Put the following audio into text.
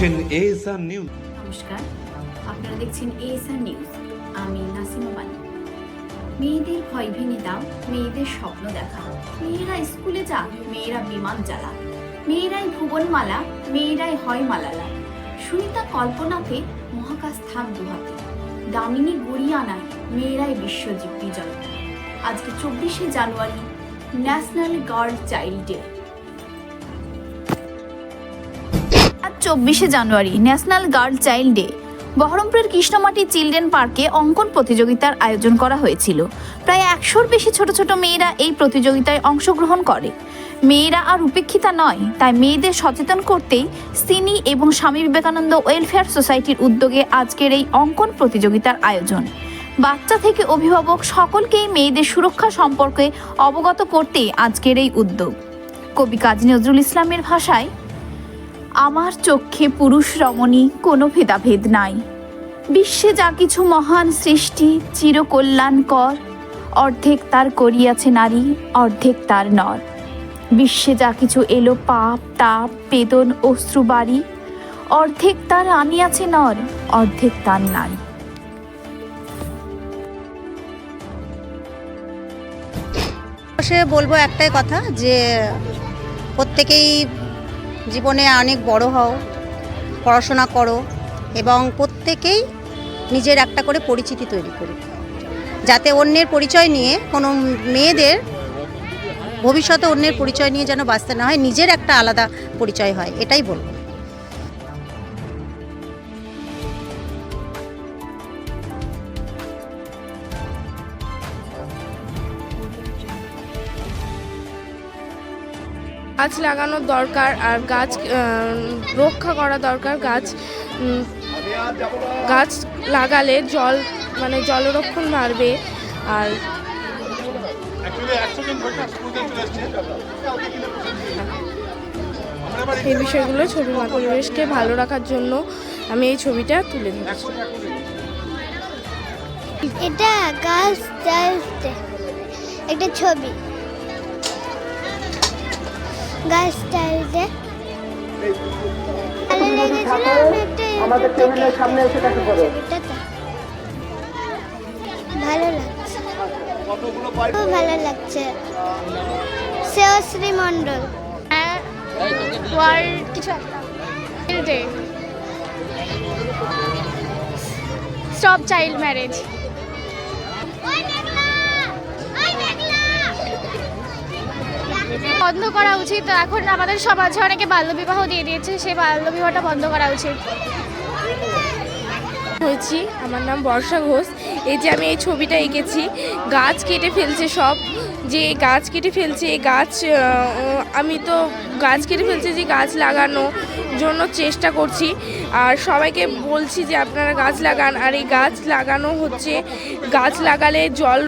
দেখছেন ASR news নমস্কার, আপনারা দেখছেন এএসআর নিউজ আমি নাসিমা বানি মেয়েদের ভয় ভেঙে দাও, মেয়েদের স্বপ্ন দেখা। মেয়েরা স্কুলে যাক, মেয়েরা বিমান জ্বালা মেয়েরাই ভুবনমালা, মেয়েরাই হয় মালালা সুনিতা কল্পনাতে মহাকাশ থাক দুহাতে। দামিনী গড়িয়ানায় মেয়েরাই বিশ্বজিৎ বিজয়। আজকে চব্বিশে জানুয়ারি, ন্যাশনাল গার্ল চাইল্ড ডে। চব্বিশে জানুয়ারি ন্যাশনাল গার্ল চাইল্ড ডে বহরমপুরের কৃষ্ণমাটি চিলড্রেন পার্কে অঙ্কন প্রতিযোগিতার আয়োজন করা হয়েছিল। প্রায় একশোর বেশি ছোট ছোট মেয়েরা এই প্রতিযোগিতায় অংশগ্রহণ করে। মেয়েরা আর উপেক্ষিতা নয়, তাই মেয়েদের সচেতন করতেই সিনি এবং স্বামী বিবেকানন্দ ওয়েলফেয়ার সোসাইটির উদ্যোগে আজকের এই অঙ্কন প্রতিযোগিতার আয়োজন। বাচ্চা থেকে অভিভাবক সকলকেই মেয়েদের সুরক্ষা সম্পর্কে অবগত করতে আজকের এই উদ্যোগ। কবি কাজী নজরুল ইসলামের ভাষায় আমার চক্ষে পুরুষ রমণী কোনো ভেদাভেদ নাই। বিশ্বে যা কিছু মহান সৃষ্টি চিরকল্যাণকর, অর্ধেক তার করিয়াছে নারী, অর্ধেক তার নর। বিশ্বে যা কিছু এলো পাপ, তাপ, বেদন অশ্রু বাড়ি অর্ধেক তার আনিয়াছে নর, অর্ধেক তার নারী। সে বলব একটাই কথা যে প্রত্যেকেই জীবনে অনেক বড় হও, পড়াশোনা করো এবং প্রত্যেকেই নিজের একটা করে পরিচিতি তৈরি করি। যাতে অন্যের পরিচয় নিয়ে কোনো মেয়েদের ভবিষ্যতে অন্যের পরিচয় নিয়ে যেন বাঁচতে না হয়, নিজের একটা আলাদা পরিচয় হয়, এটাই বলব। গাছ লাগানোর দরকার আর গাছ রক্ষা করা দরকার। গাছ গাছ লাগালে জল মানে জলরক্ষণ বাড়বে আর এই বিষয়গুলো ছবি পরিবেশকে ভালো রাখার জন্য আমি এই ছবিটা তুলে ধরেছি। এটা গাছ একটা ছবি। গাছ ভালো লেগেছিল আমি একটা আমাদের টেবিলের সামনে এসে দেখে। পড়ো ভালো লাগছে। খুব ভালো লাগছে। শ্রেয়শ্রী মণ্ডল ওয়ার্ল্ড কিছু ডে স্টপ চাইল্ড ম্যারেজ বন্ধ করা উচিত। এখন আমাদের সমাজে অনেকে বাল্যবিবাহ দিয়ে দিয়েছে, সেই বাল্যবিবাহটা বন্ধ করা উচিত। হয়েছি। আমার নাম বর্ষা ঘোষ। এই যে আমি এই ছবিটা এঁকেছি, গাছ কেটে ফেলছে সব। যে গাছ কেটে ফেলছে, এই গাছ আমি তো গাছ কেটে ফেলছে যে গাছ লাগানো জন্য চেষ্টা করছি। আর সবাইকে বলছি যে আপনারা গাছ লাগান। আর এই গাছ লাগানো হচ্ছে, গাছ লাগালে জল